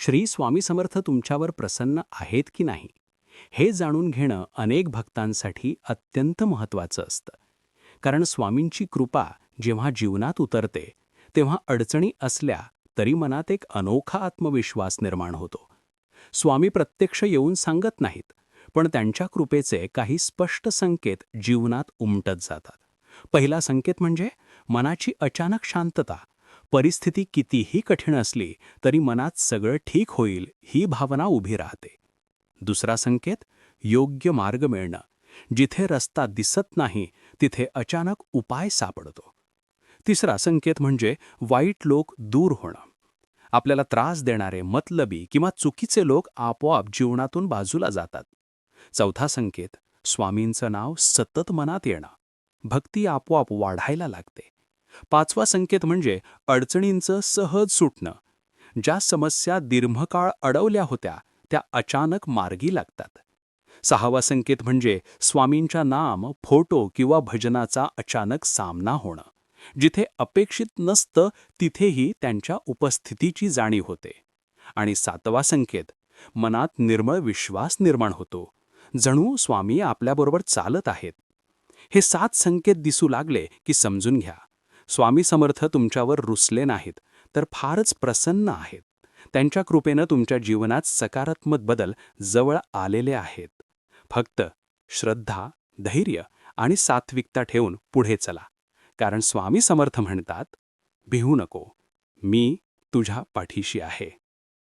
श्री स्वामी समर्थ तुमच्यावर प्रसन्न आहेत की नाही? हे जाणून घेणं अनेक भक्तांसाठी अत्यंत महत्त्वाचं असतं. कारण स्वामींची कृपा जेव्हा जीवनात उतरते तेव्हा अडचणी असल्या तरी मनात एक अनोखा आत्मविश्वास निर्माण होतो. स्वामी प्रत्यक्ष येऊन सांगत नाहीत पण त्यांच्या कृपेचे काही स्पष्ट संकेत जीवनात उमटत जातात. पहिला संकेत म्हणजे मनाची अचानक शांतता परिस्थिती कितीही कठीण असली तरी मनात सगळं ठीक होईल ही भावना उभी राहते. दुसरा संकेत योग्य मार्ग मिळणं. जिथे रस्ता दिसत नाही तिथे अचानक उपाय सापडतो. तिसरा संकेत म्हणजे वाईट लोक दूर होणं. आपल्याला त्रास देणारे मतलबी किंवा चुकीचे लोक आपोआप जीवनातून बाजूला जातात. चौथा संकेत स्वामींचं नाव सतत मनात येणं. भक्ती आपोआप वाढायला लागते. पाचवा संकेत म्हणजे अडचणींचं सहज सुटणं. ज्या समस्या दीर्घकाळ अडवल्या होत्या त्या अचानक मार्गी लागतात. सहावा संकेत म्हणजे स्वामींच्या नाम फोटो किंवा भजनाचा अचानक सामना होणं. जिथे अपेक्षित नसतं तिथेही त्यांच्या उपस्थितीची जाणीव होते. आणि सातवा संकेत मनात निर्मळ विश्वास निर्माण होतो. जणू स्वामी आपल्याबरोबर चालत आहेत. हे सात संकेत दिसू लागले की समजून घ्या. स्वामी समर्थ तुमच्यावर रुसले नाहीत तर फारच प्रसन्न आहेत. त्यांच्या कृपेनं तुमच्या जीवनात सकारात्मक बदल जवळ आलेले आहेत. फक्त श्रद्धा धैर्य आणि सात्विकता ठेवून पुढे चला. कारण स्वामी समर्थ म्हणतात भिवू नको. मी तुझ्या पाठीशी आहे.